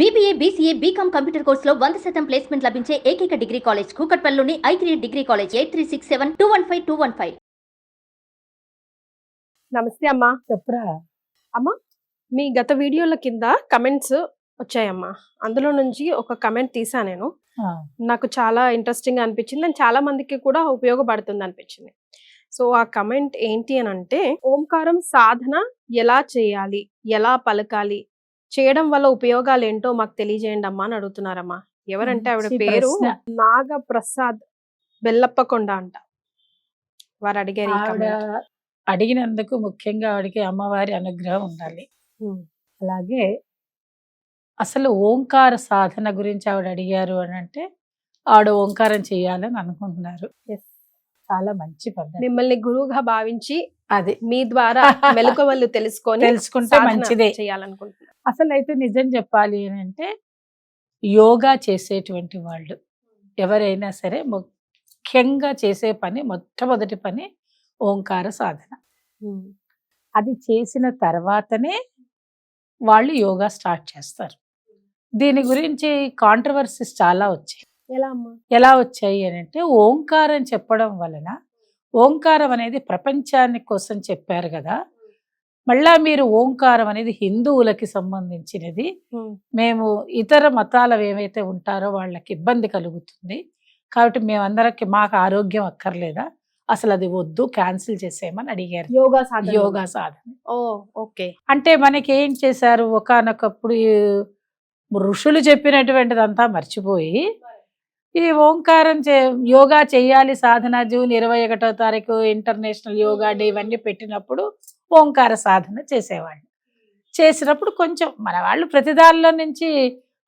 BBA BCA BCom computer కోర్సులో వంద శాతం ప్లేస్మెంట్ లభించే ఏకైక degree college కూకట్పల్లిలోని I three degree college eight three six seven two one five two one five. నమస్తే అమ్మా. చెప్పురా? మీ గత వీడియోల కింద కమెంట్స్ వచ్చాయమ్మా. అందులో నుంచి ఒక కమెంట్ తీసా నేను. నాకు చాలా ఇంట్రెస్టింగ్ అనిపించింది అండ్ చాలా మందికి కూడా ఉపయోగపడుతుంది అనిపించింది. సో ఆ కమెంట్ ఏంటి అని అంటే ఓంకారం సాధన ఎలా చేయాలి? ఎలా పలకాలి? చేయడం వల్ల ఉపయోగాలు ఏంటో మాకు తెలియజేయండి అమ్మా అని అడుగుతున్నారమ్మా. ఎవరంటే ఆవిడ పేరు. నాగ ప్రసాద్ బెల్లప్పకొండ అంట. వారు అడిగారు. అడిగినందుకు ముఖ్యంగా ఆవిడకి అమ్మవారి అనుగ్రహం ఉండాలి. అలాగే అసలు ఓంకార సాధన గురించి ఆవిడ అడిగారు అని అంటే ఆవిడ ఓంకారం చేయాలని అనుకుంటున్నారు. చాలా మంచి పద్ధతి. మిమ్మల్ని గురువుగా భావించి అది. మీ ద్వారా మెలకువలు తెలుసుకొని తెలుసుకుంటే మంచిదే. చేయాలనుకుంటున్నాను. అసలు అయితే నిజం చెప్పాలి అని అంటే యోగా చేసేటువంటి వాళ్ళు ఎవరైనా సరే ముఖ్యంగా చేసే పని మొట్టమొదటి పని ఓంకార సాధన. అది చేసిన తర్వాతనే వాళ్ళు యోగా స్టార్ట్ చేస్తారు. దీని గురించి కాంట్రవర్సీస్ చాలా వచ్చాయి. ఎలా ఎలా వచ్చాయి అని అంటే ఓంకారం చెప్పడం వలన ఓంకారం అనేది ప్రపంచానికి కోసం చెప్పారు కదా మళ్ళా మీరు ఓంకారం అనేది హిందువులకి సంబంధించినది. మేము ఇతర మతాలు ఏవైతే ఉంటారో వాళ్ళకి ఇబ్బంది కలుగుతుంది. కాబట్టి మేమందరికి మాకు ఆరోగ్యం అక్కర్లేదా? అసలు అది వద్దు క్యాన్సిల్ చేసేయమని అడిగారు. యోగా సాధన యోగా సాధన ఓ ఓకే. అంటే మనకి ఏం చేశారు? ఒకానొకప్పుడు ఋషులు చెప్పినటువంటిదంతా మర్చిపోయి ఈ ఓంకారం చే యోగా చేయాలి సాధన జూన్ ఇరవై ఒకటో తారీఖు ఇంటర్నేషనల్ యోగా డే ఇవన్నీ పెట్టినప్పుడు ఓంకార సాధన చేసేవాళ్ళు. చేసినప్పుడు కొంచెం మన వాళ్ళు ప్రతిదానిలో నుంచి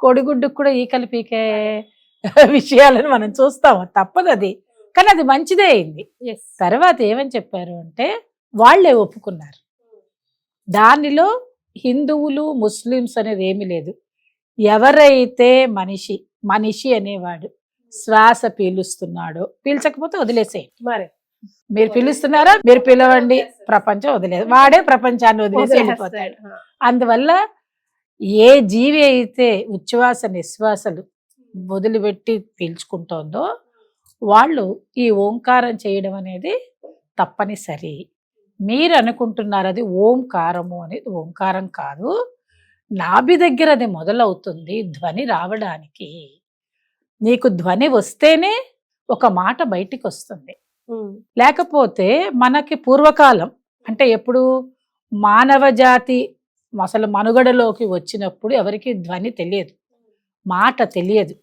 కోడిగుడ్డుకు కూడా ఈకలు పీకే విషయాలను మనం చూస్తాము. తప్పదు అది కానీ అది మంచిదే అయింది. తర్వాత ఏమని చెప్పారు అంటే వాళ్ళే ఒప్పుకున్నారు. దానిలో హిందువులు ముస్లిమ్స్ అనేది ఏమీ లేదు. ఎవరైతే మనిషి మనిషి అనేవాడు శ్వాస పీలుస్తున్నాడో పీల్చకపోతే వదిలేసే మరి. మీరు పిలుస్తున్నారా? మీరు పిలవండి. ప్రపంచం వదిలేదు. వాడే ప్రపంచాన్ని వదిలేసి వెళ్ళిపోతాడు. అందువల్ల ఏ జీవి అయితే ఉచ్ఛ్వాస నిశ్వాసలు వదిలిపెట్టి పీల్చుకుంటోందో వాళ్ళు ఈ ఓంకారం చేయడం అనేది తప్పనిసరి. మీరు అనుకుంటున్నారు అది ఓంకారము అనేది ఓంకారం కాదు. నాభి దగ్గర అది మొదలవుతుంది ధ్వని రావడానికి. నీకు ధ్వని వస్తేనే ఒక మాట బయటికి వస్తుంది. లేకపోతే మనకి పూర్వకాలం అంటే ఎప్పుడు మానవ జాతి అసలు మనుగడలోకి వచ్చినప్పుడు ఎవరికి ధ్వని తెలియదు. మాట తెలియదు.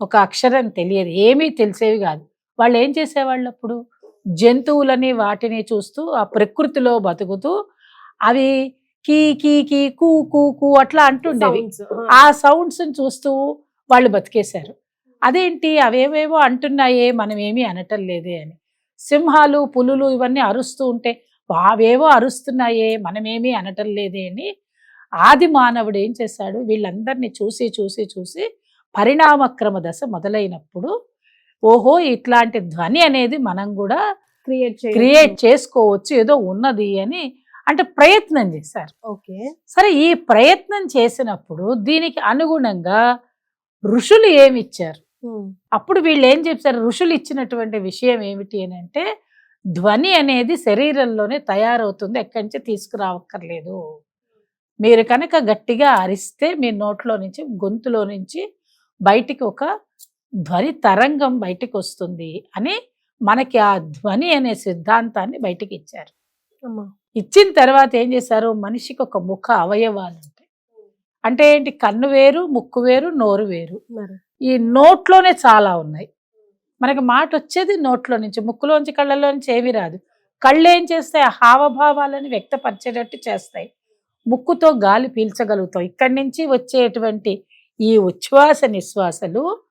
ఒక అక్షరం తెలియదు. ఏమీ తెలిసేవి కాదు. వాళ్ళు ఏం చేసేవాళ్ళు అప్పుడు? జంతువులని వాటిని చూస్తూ ఆ ప్రకృతిలో బతుకుతూ అవి కీ కీ కీ కూ కూ కూ అట్లా అంటుండేవి. ఆ. సౌండ్స్ చూస్తూ వాళ్ళు బతికేశారు. అదేంటి? అవేవేవో అంటున్నాయే మనం ఏమీ అనటం లేదే అని. సింహాలు పులులు ఇవన్నీ అరుస్తూ ఉంటే అవేవో అరుస్తున్నాయే మనమేమీ అనటం లేదే అని ఆది మానవుడు ఏం చేశాడు? వీళ్ళందరినీ చూసి చూసి చూసి పరిణామక్రమ దశ మొదలైనప్పుడు ఓహో ఇట్లాంటి ధ్వని అనేది మనం కూడా క్రియేట్. క్రియేట్ చేసుకోవచ్చు ఏదో ఉన్నది అని అంటే ప్రయత్నం చేశారు. ఓకే. సరే ఈ ప్రయత్నం చేసినప్పుడు దీనికి అనుగుణంగా ఋషులు ఏమి ఇచ్చారు? ఉమ్, అప్పుడు వీళ్ళు ఏం చెప్పారు? ఋషులు ఇచ్చినటువంటి విషయం ఏమిటి అని అంటే ధ్వని అనేది శరీరంలోనే తయారవుతుంది ఎక్కడి నుంచి తీసుకురావక్కర్లేదు. మీరు కనుక గట్టిగా అరిస్తే మీ నోట్లో నుంచి గొంతులో నుంచి బయటికి ఒక ధ్వని తరంగం బయటికి వస్తుంది అని మనకి ఆ ధ్వని అనే సిద్ధాంతాన్ని బయటికి ఇచ్చారు ఇచ్చిన తర్వాత ఏం చేశారు? మనిషికి ఒక ముఖ అవయవాలు ఉంటాయి. అంటే ఏంటి? కన్ను వేరు ముక్కు వేరు నోరు వేరు. ఈ నోట్లోనే చాలా ఉన్నాయి. మనకి మాట వచ్చేది నోట్లో నుంచి ముక్కులోంచి కళ్ళలోంచి ఏవి రాదు. కళ్ళు ఏం చేస్తాయి? హావభావాలను వ్యక్తపరిచేటట్టు చేస్తాయి. ముక్కుతో గాలి పీల్చగలుగుతాం. ఇక్కడి నుంచి వచ్చేటువంటి ఈ ఉచ్ఛ్వాస నిశ్వాసలు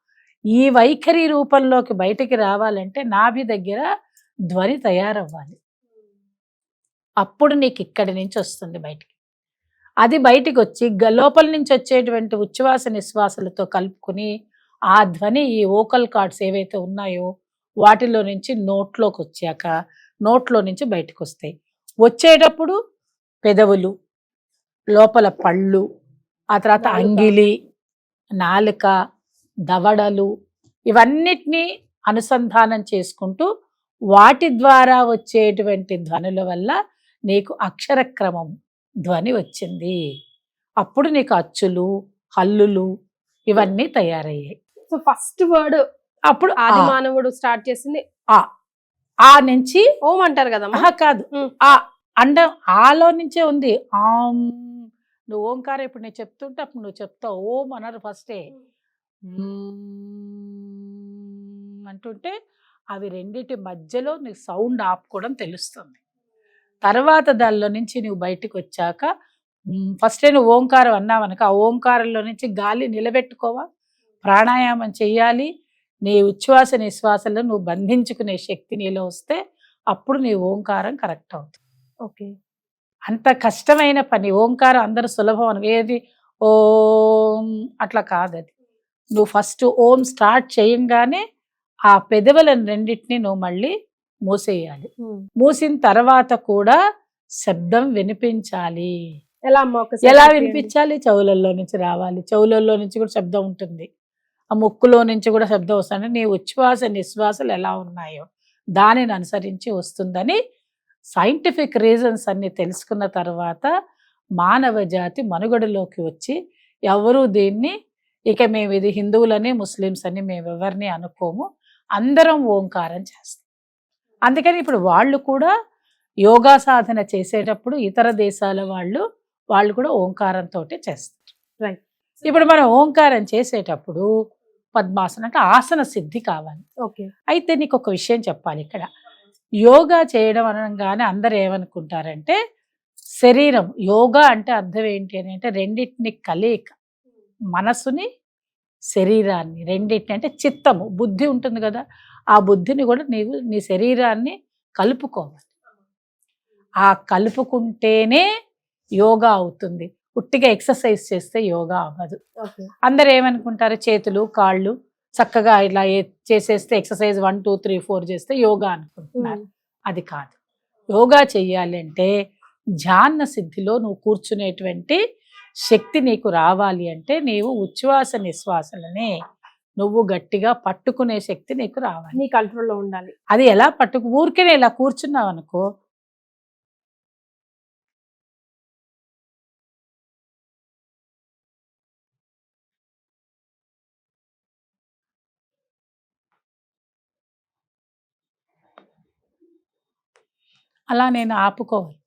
ఈ వైఖరి రూపంలోకి బయటికి రావాలంటే నాభి దగ్గర ధ్వని తయారవ్వాలి. అప్పుడు నీకు ఇక్కడి నుంచి వస్తుంది బయటికి. అది బయటికి వచ్చి గ- లోపల నుంచి వచ్చేటువంటి ఉచ్ఛ్వాస నిశ్వాసలతో కలుపుకుని ఆ ధ్వని ఈ ఓకల్ కార్డ్స్ ఏవైతే ఉన్నాయో వాటిలో నుంచి నోట్లోకి వచ్చాక నోట్లో నుంచి బయటకు వస్తాయి. వచ్చేటప్పుడు పెదవులు లోపల పళ్ళు ఆ తర్వాత. అంగిలి నాలుక దవడలు ఇవన్నిటినీ అనుసంధానం చేసుకుంటూ వాటి ద్వారా వచ్చేటువంటి ధ్వనుల వల్ల నీకు అక్షరక్రమం ధ్వని వచ్చింది. అప్పుడు నీకు అచ్చులు హల్లులు ఇవన్నీ తయారయ్యాయి. సో ఫస్ట్ వర్డ్ అప్పుడు ఆది ఆ- మానవుడు స్టార్ట్ చేసింది ఆ. నుంచి ఓం అంటారు కాదు. ఉమ్. ఆ అండ ఆలో నుంచే ఉంది. ఆమ్ నువ్వు ఓంకారం ఇప్పుడు నేను చెప్తుంటే అప్పుడు నువ్వు చెప్తావు. ఓం అన్నారు ఫస్టే. అంటుంటే అవి రెండిటి మధ్యలో నీకు సౌండ్ ఆపుకోవడం తెలుస్తుంది. తర్వాత దానిలో నుంచి నువ్వు బయటికి వచ్చాక ఫస్ట్ నువ్వు ఓంకారం అన్నావనుక ఆ ఓంకారంలో నుంచి గాలి నిలబెట్టుకోవా? ప్రాణాయామం చెయ్యాలి నీ ఉచ్ఛ్వాస నిశ్వాసలో నువ్వు బంధించుకునే శక్తి నీలో వస్తే అప్పుడు నీ ఓంకారం కరెక్ట్ అవుతుంది. ఓకే. అంత కష్టమైన పని ఓంకారం అందరూ సులభం అని ఏది? ఓం అట్లా కాదు అది నువ్వు ఫస్ట్ ఓం స్టార్ట్ చేయంగానే ఆ పెదవులను రెండింటిని నువ్వు మళ్ళీ మూసేయాలి. మూసిన తర్వాత కూడా శబ్దం వినిపించాలి. ఎలా ఎలా. వినిపించాలి? చెవులలో నుంచి రావాలి. చెవులలో నుంచి కూడా శబ్దం ఉంటుంది. ఆ ముక్కులో నుంచి కూడా శబ్దం వస్తుంది. నీ ఉచ్ఛ్వాస నిశ్వాసాలు ఎలా ఉన్నాయో దానిని అనుసరించి వస్తుందని సైంటిఫిక్ రీజన్స్ అన్ని తెలుసుకున్న తర్వాత మానవ జాతి మనుగడలోకి వచ్చి ఎవరు దీన్ని ఇక మేము ఇది హిందువులని ముస్లిమ్స్ అని మేము ఎవరిని అనుకోము. అందరం ఓంకారం చేస్తాం. అందుకని ఇప్పుడు వాళ్ళు కూడా యోగా సాధన చేసేటప్పుడు ఇతర దేశాల వాళ్ళు వాళ్ళు కూడా ఓంకారంతో చేస్తారు. Right. ఇప్పుడు మనం ఓంకారం చేసేటప్పుడు పద్మాసనం అంటే ఆసన సిద్ధి కావాలి. ఓకే. అయితే నీకు ఒక విషయం చెప్పాలి ఇక్కడ. యోగా చేయడం అనగానే అందరు ఏమనుకుంటారంటే శరీరం యోగా అంటే అర్థం ఏంటి అని అంటే రెండింటిని కలయిక మనసుని శరీరాన్ని. రెండింటిని అంటే చిత్తము బుద్ధి ఉంటుంది కదా. ఆ బుద్ధిని కూడా నీవు నీ శరీరాన్ని కలుపుకోవాలి. ఆ కలుపుకుంటేనే యోగా అవుతుంది. ఉట్టిగా ఎక్సర్సైజ్ చేస్తే యోగా అవ్వదు. అందరు ఏమనుకుంటారు చేతులు కాళ్ళు చక్కగా ఇలా చేసేస్తే exercise one two three four చేస్తే యోగా అనుకుంటున్నారు. అది కాదు. యోగా చెయ్యాలి అంటే ధ్యాన సిద్ధిలో నువ్వు కూర్చునేటువంటి శక్తి నీకు రావాలి అంటే నీవు ఉచ్ఛ్వాస నిశ్వాసలనే నువ్వు గట్టిగా పట్టుకునే శక్తి నీకు రావాలి. నీ కంట్రోల్లో ఉండాలి. అది ఎలా పట్టుకు ఊరికేనే ఇలా కూర్చున్నావు అనుకో అలా నేను ఆపుకోవాలి.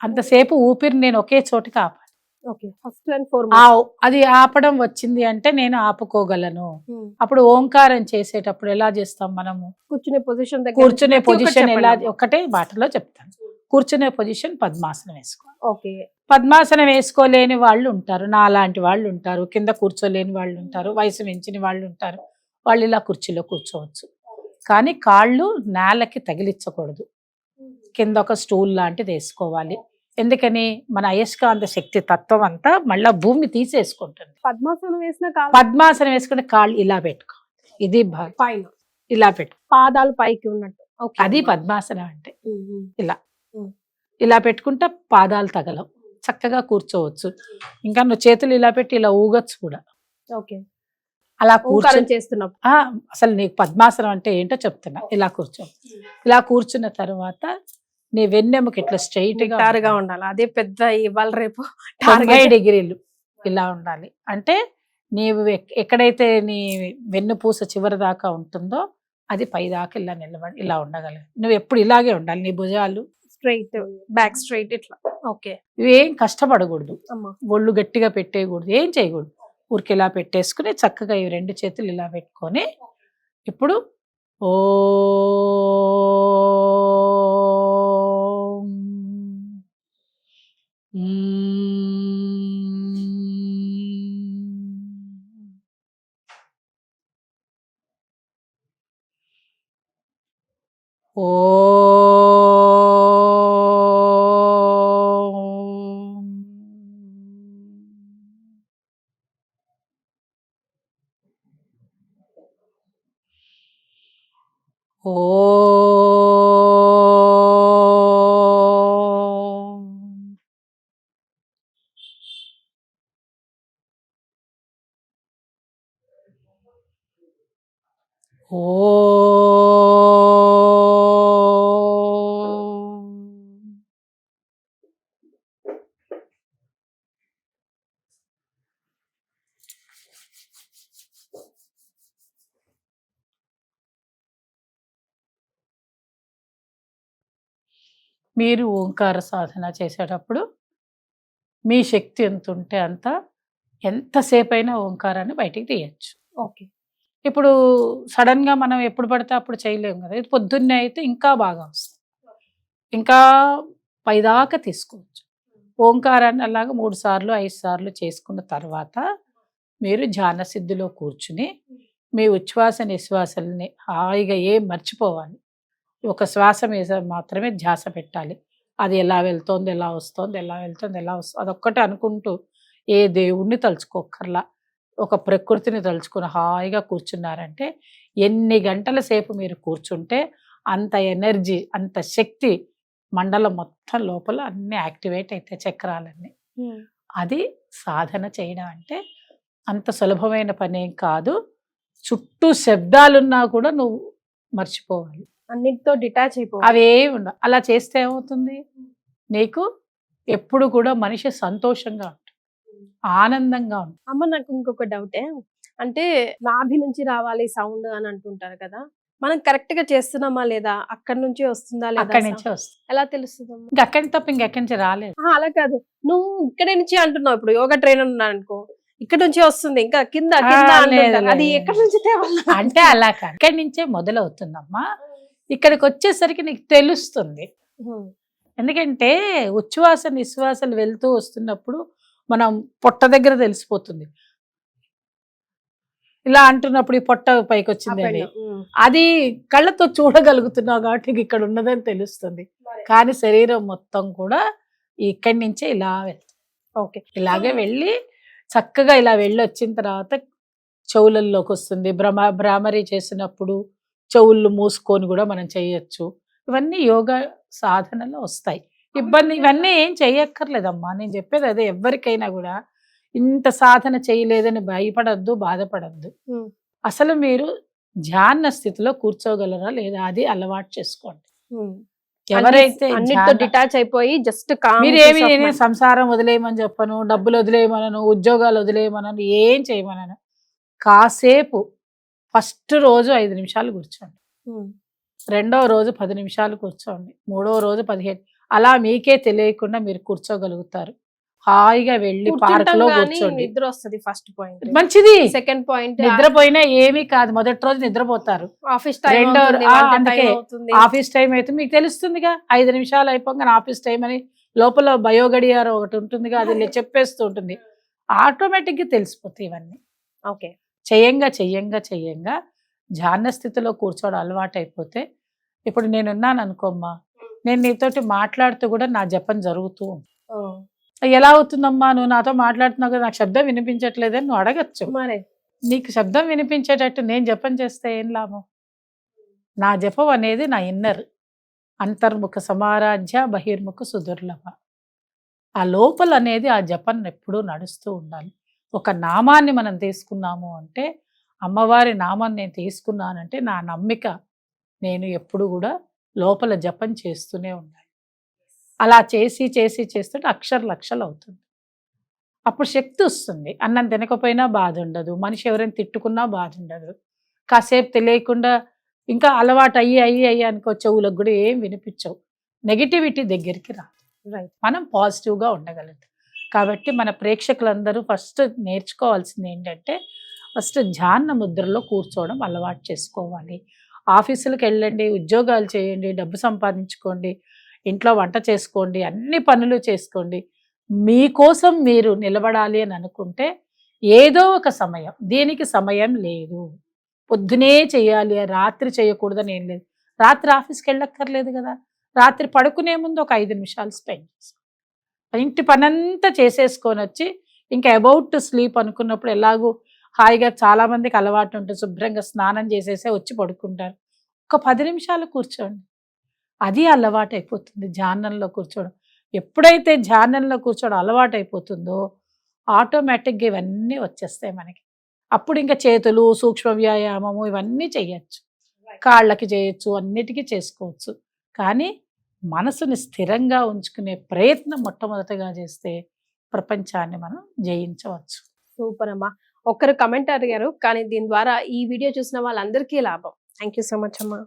అంతసేపు ఊపిరి నేను ఒకే చోటికి ఆపాలి. ఓకే. ఫస్ట్ అండ్ అది ఆపడం వచ్చింది అంటే నేను ఆపుకోగలను. అప్పుడు ఓంకారం చేసేటప్పుడు ఎలా చేస్తాం మనము? కూర్చునే పొజిషన్ కూర్చునే పొజిషన్ ఎలా. ఒకటే మాటలో చెప్తాను. కూర్చునే పొజిషన్ పద్మాసనం వేసుకో ఓకే. పద్మాసనం వేసుకోలేని వాళ్ళు ఉంటారు. నా లాంటి వాళ్ళు ఉంటారు. కింద కూర్చోలేని వాళ్ళు ఉంటారు. వయసు మించిన వాళ్ళు ఉంటారు. వాళ్ళు ఇలా కుర్చీలో కూర్చోవచ్చు. కానీ కాళ్ళు నేలకి తగిలించకూడదు. కింద ఒక స్టూల్ లాంటిది వేసుకోవాలి. ఎందుకని మన అయస్కాంత శక్తి తత్వం అంతా మళ్ళా భూమి తీసేసుకుంటుంది. పద్మాసనం వేసిన పద్మాసనం వేసుకుంటే కాళ్ళు ఇలా పెట్టుకో ఇది పైన. ఇలా పెట్టు పాదాలు పైకి ఉన్నట్టు. అది. పద్మాసనం అంటే. ఉమ్. ఇలా. పెట్టుకుంటే పాదాలు తగలవు. చక్కగా కూర్చోవచ్చు. ఇంకా నువ్వు చేతులు ఇలా పెట్టి ఇలా ఊగొచ్చు కూడా. ఓకే. అలా ఓంకారం కూర్చో చేస్తున్నప్పుడు. ఆ, అసలు నీకు పద్మాసనం అంటే ఏంటో చెప్తున్నా. ఇలా కూర్చో. ఇలా కూర్చున్న తర్వాత నీ వెన్నెముక ఇట్లా స్ట్రైట్గా ఉండాలి. అదే పెద్ద ఇవాళ రేపు తొంభై డిగ్రీలు ఇలా ఉండాలి. అంటే నీవు ఎక్- ఎక్కడైతే నీ వెన్నుపూస చివరి దాకా ఉంటుందో అది పై దాకా ఇలా నిలబడి ఇలా ఉండగలవు. నువ్వు ఎప్పుడు ఇలాగే ఉండాలి. నీ భుజాలు స్ట్రైట్ బ్యాక్ స్ట్రైట్ ఇట్లా. ఓకే ఇవేం కష్టపడకూడదు. ఒళ్ళు గట్టిగా పెట్టేయకూడదు. ఏం చేయకూడదు. ఊరికి ఇలా పెట్టేసుకుని చక్కగా ఈ రెండు చేతులు ఇలా పెట్టుకొని ఇప్పుడు ఓ ఓ ఓం ఓ. మీరు ఓంకార సాధన చేసేటప్పుడు మీ శక్తి ఎంత ఉంటే అంత ఎంతసేపు అయినా ఓంకారాన్ని బయటికి తీయచ్చు. ఓకే. ఇప్పుడు సడన్గా మనం ఎప్పుడు పడితే అప్పుడు చేయలేము కదా. ఇది పొద్దున్నే అయితే ఇంకా బాగా వస్తుంది. ఇంకా పైదాకా తీసుకోవచ్చు. ఓంకారాన్ని అలాగా మూడు సార్లు ఐదు సార్లు చేసుకున్న తర్వాత మీరు ధ్యాన సిద్ధిలో కూర్చుని మీ ఉచ్ఛ్వాస నిశ్వాసల్ని హాయిగా ఏం మర్చిపోవాలి. ఒక శ్వాస మీద మాత్రమే ధ్యాస పెట్టాలి. అది ఎలా వెళ్తోంది ఎలా వస్తోంది ఎలా వెళ్తోంది ఎలా వస్తుంది అదొక్కటే అనుకుంటూ ఏ దేవుణ్ణి తలుచుకోకర్లా ఒక ప్రకృతిని తలుచుకుని హాయిగా కూర్చున్నారంటే ఎన్ని గంటల సేపు మీరు కూర్చుంటే అంత ఎనర్జీ అంత శక్తి మండలం మొత్తం లోపల అన్ని యాక్టివేట్ అయితే చక్రాలన్నీ. అది సాధన చేయడం అంటే అంత సులభమైన పని ఏం కాదు. చుట్టూ శబ్దాలున్నా కూడా నువ్వు మర్చిపోవాలి. అన్నిటితో డిటాచ్ అయిపోవాలి. అవే ఉండవు. అలా చేస్తే ఏమవుతుంది? నీకు ఎప్పుడు కూడా మనిషి సంతోషంగా ఆనందంగా ఉంటుంది అమ్మ నాకు ఇంకొక డౌటే. అంటే నాభి నుంచి రావాలి సౌండ్ అని అంటుంటారు కదా. మనం కరెక్ట్గా చేస్తున్నామా లేదా? అక్కడి నుంచి వస్తుందా లేదా అక్కడి నుంచే? వస్తుంది. ఎలా తెలుస్తుందమ్మా? ఇంకా అక్కడి తప్ప ఇంకెక్కడి నుంచి రాలేదు. అలా కాదు. నువ్వు ఇక్కడే నుంచి అంటున్నావు ఇప్పుడు. యోగా ట్రైనర్ ఉన్నాను అనుకో ఇక్కడ నుంచి వస్తుంది. ఇంకా కింద. అది. ఎక్కడి నుంచి అంటే అలా కాదు. ఇక్కడి నుంచే మొదలవుతుందమ్మా. ఇక్కడికి వచ్చేసరికి నీకు తెలుస్తుంది. ఎందుకంటే ఉచ్ఛ్వాస నిశ్వాసాలు వెళ్తూ వస్తున్నప్పుడు మనం పొట్ట దగ్గర తెలిసిపోతుంది. ఇలా అంటున్నప్పుడు ఈ పొట్ట పైకి వచ్చింది అని ఉమ్. అది కళ్ళతో చూడగలుగుతున్నావు కాబట్టి ఇక్కడ ఉన్నదని తెలుస్తుంది. కానీ శరీరం మొత్తం కూడా ఇక్కడి నుంచే ఇలా వెళ్తుంది ఓకే. ఇలాగే వెళ్ళి చక్కగా ఇలా వెళ్ళి వచ్చిన తర్వాత చెవులల్లోకి వస్తుంది. భ్రమ భ్రామరీ చేసినప్పుడు చెవుళ్ళు మూసుకొని కూడా మనం చేయొచ్చు. ఇవన్నీ యోగా సాధనలో వస్తాయి. ఇబ్బంది ఇవన్నీ ఏం చెయ్యక్కర్లేదమ్మా. నేను చెప్పేది అదే ఎవరికైనా కూడా ఇంత సాధన చేయలేదని భయపడద్దు బాధపడద్దు. అసలు మీరు ధ్యాన స్థితిలో కూర్చోగలరా లేదా అది అలవాటు చేసుకోండి. ఎవరైతే అన్నిటితో డిటాచ్ అయిపోయి జస్ట్ మీరు ఏమి నేను సంసారం వదిలేయమని చెప్పను డబ్బులు వదిలేయమనను ఉద్యోగాలు వదిలేయమనను ఏం చేయమనను. కాసేపు ఫస్ట్ రోజు ఐదు నిమిషాలు కూర్చోండి. రెండవ రోజు పది నిమిషాలు కూర్చోండి. మూడవ రోజు పదిహేను అలా మీకే తెలియకుండా మీరు కూర్చోగలుగుతారు. హాయిగా వెళ్ళి పార్క్లో కూర్చోండి. నిద్ర వస్తుంది ఫస్ట్ పాయింట్. మంచిది. సెకండ్ పాయింట్ నిద్రపోయినా ఏమీ కాదు. మొదటి రోజు నిద్రపోతారు. ఆఫీస్ టైం అందుకే ఆఫీస్ టైం అయితే మీకు తెలుస్తుందిగా ఐదు నిమిషాలు అయిపోగానే ఆఫీస్ టైం అని లోపల బయోగడియార ఒకటి ఉంటుందిగా అది చెప్పేస్తూ ఉంటుంది. ఆటోమేటిక్గా తెలిసిపోతాయి ఇవన్నీ. ఓకే. చెయ్యంగా చెయ్యంగా చెయ్యంగా ధ్యాన స్థితిలో కూర్చోవడం అలవాటు అయిపోతే ఇప్పుడు నేనున్నాను అనుకోమ్మా నేను నీతోటి మాట్లాడుతూ కూడా నా జపం జరుగుతూ ఎలా అవుతుందమ్మా? నువ్వు నాతో మాట్లాడుతున్నావు కదా నాకు శబ్దం వినిపించట్లేదని నువ్వు అడగచ్చు. మరే. నీకు శబ్దం వినిపించేటట్టు నేను జపం చేస్తే ఏం లాభం? నా జపం అనేది నా ఇన్నర్. అంతర్ముఖ సమారాధ్య బహిర్ముఖ సుదుర్లభ. ఆ లోపల అనేది ఆ జపం ఎప్పుడూ నడుస్తూ ఉండాలి. ఒక నామాన్ని మనం తీసుకున్నాము అంటే అమ్మవారి నామాన్ని నేను తీసుకున్నానంటే నా నమ్మిక నేను ఎప్పుడు కూడా లోపల జపం చేస్తూనే ఉండాలి. అలా చేసి చేసి చేస్తుంటే అక్షర లక్షలు అవుతుంది. అప్పుడు శక్తి వస్తుంది. అన్నం తినకపోయినా బాధ ఉండదు. మనిషి ఎవరైనా తిట్టుకున్నా బాధ ఉండదు. కాసేపు తెలియకుండా ఇంకా అలవాటు అయ్యి అయ్యి అయ్యి అనుకో చెవులకు కూడా ఏం వినిపించవు. నెగిటివిటీ దగ్గరికి రాదు. రైట్ మనం పాజిటివ్గా ఉండగలుగుతాం కాబట్టి మన ప్రేక్షకులందరూ ఫస్ట్ నేర్చుకోవాల్సింది ఏంటంటే ఫస్ట్ ధ్యాన ముద్రలో కూర్చోవడం అలవాటు చేసుకోవాలి. ఆఫీసులకు వెళ్ళండి ఉద్యోగాలు చేయండి డబ్బు సంపాదించుకోండి ఇంట్లో వంట చేసుకోండి అన్ని పనులు చేసుకోండి. మీకోసం మీరు నిలబడాలి అని అనుకుంటే ఏదో ఒక సమయం. దీనికి సమయం లేదు. పొద్దునే చేయాలి రాత్రి చేయకూడదని ఏం లేదు. రాత్రి ఆఫీస్కి వెళ్ళక్కర్లేదు కదా. రాత్రి పడుకునే ముందు ఒక ఐదు నిమిషాలు స్పెండ్ చేసుకో. ఇంటి పనంతా చేసేసుకొని వచ్చి ఇంకా అబౌట్ టు స్లీప్ అనుకున్నప్పుడు ఎలాగూ హాయిగా చాలా మందికి అలవాటు ఉంటుంది. శుభ్రంగా స్నానం చేసేసే వచ్చి పడుకుంటారు. ఒక పది నిమిషాలు కూర్చోండి. అది అలవాటు అయిపోతుంది ధ్యానంలో కూర్చోవడం. ఎప్పుడైతే ధ్యానంలో కూర్చోవడం అలవాటు అయిపోతుందో ఆటోమేటిక్గా ఇవన్నీ వచ్చేస్తాయి మనకి. అప్పుడు ఇంకా చేతులు సూక్ష్మ వ్యాయామము ఇవన్నీ చేయొచ్చు కాళ్ళకి చేయొచ్చు అన్నిటికీ చేసుకోవచ్చు. కానీ మనసుని స్థిరంగా ఉంచుకునే ప్రయత్నం మొట్టమొదటగా చేస్తే ప్రపంచాన్ని మనం జయించవచ్చు. సూపర్ అమ్మా. ఒక్కరు కమెంట్ అడిగారు కానీ దీని ద్వారా ఈ వీడియో చూసిన వాళ్ళందరికీ లాభం. థ్యాంక్ యూ సో మచ్ అమ్మా.